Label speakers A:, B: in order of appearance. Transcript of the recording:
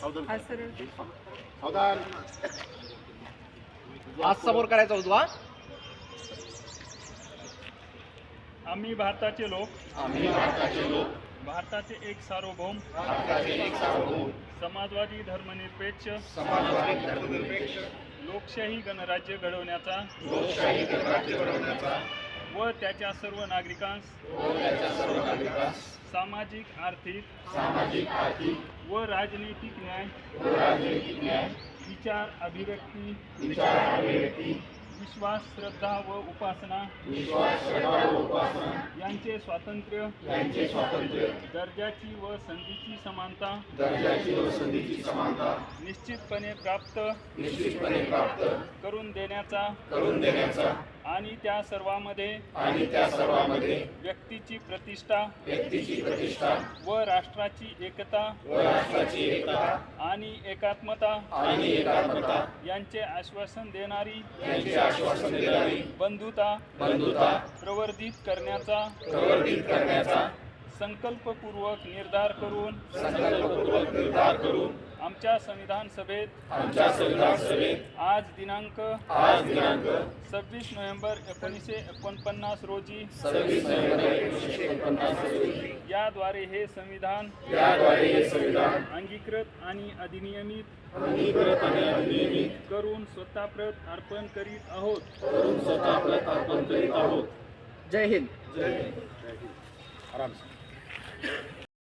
A: सावधान
B: आज समोर करायचा उजवा
C: आम्ही भारताचे लोक.
A: आम्ही भारताचे लोक.
C: भारताचे एक सार्वभौम.
A: भारताचे एक सार्वभौम.
C: समाजवादी धर्मनिरपेक्ष.
A: समाजवादी धर्मनिरपेक्ष.
C: लोकशाही गणराज्य घडवण्याचा.
A: लोकशाही गणराज्य घडवण्याचा.
C: व त्याच्या सर्व नागरिकांस सामाजिक आर्थिक
A: सामाजिक आर्थिक
C: व राजनैतिक न्याय
A: राजनैतिक न्याय
C: विचार अभिव्यक्ती
A: विचार अभिव्यक्ती
C: विश्वास श्रद्धा व उपासना
A: विश्वास श्रद्धा व उपासना
C: यांचे स्वातंत्र्य
A: यांचे स्वातंत्र्य
C: दर्जाची व संधीची समानता
A: दर्जाची व संधीची समानता
C: निश्चितपणे प्राप्त
A: निश्चितपणे प्राप्त
C: करून देण्याचा
A: करून देण्याचा
C: आणि त्या सर्वांमध्ये
A: आणि त्या सर्वांमध्ये
C: व्यक्तीची प्रतिष्ठा
A: व्यक्तीची प्रतिष्ठा
C: व राष्ट्राची एकता
A: व राष्ट्राची एकता
C: आणि एकात्मता
A: आणि एकात्मता
C: यांचे आश्वासन देणारी
A: यांचे आश्वासन देणारी
C: बंधुता
A: बंधुता
C: प्रवर्धित करण्याचा
A: प्रवर्धित करण्याचा
C: संकल्पपूर्वक निर्धार करून
A: संकल्पपूर्वक निर्धार करून
C: आमच्या संविधान सभेत
A: आमच्या संविधान सभेत
C: आज दिनांक
A: आज दिनांक
C: सव्वीस नोव्हेंबर एकोणीसशे एकोणपन्नास रोजी
A: सव्वीस नोव्हेंबर एकोणीसशे एकोणपन्नास रोजी
C: याद्वारे हे संविधान
A: याद्वारे हे संविधान
C: अंगीकृत आणि अधिनियमित
A: अंगीकृत आणि अधिनियमित
C: करून स्वतःप्रत अर्पण करीत आहोत
A: करून स्वतः प्रत अर्पण करीत आहोत
B: जय हिंद
A: जय हिंद. आराम से.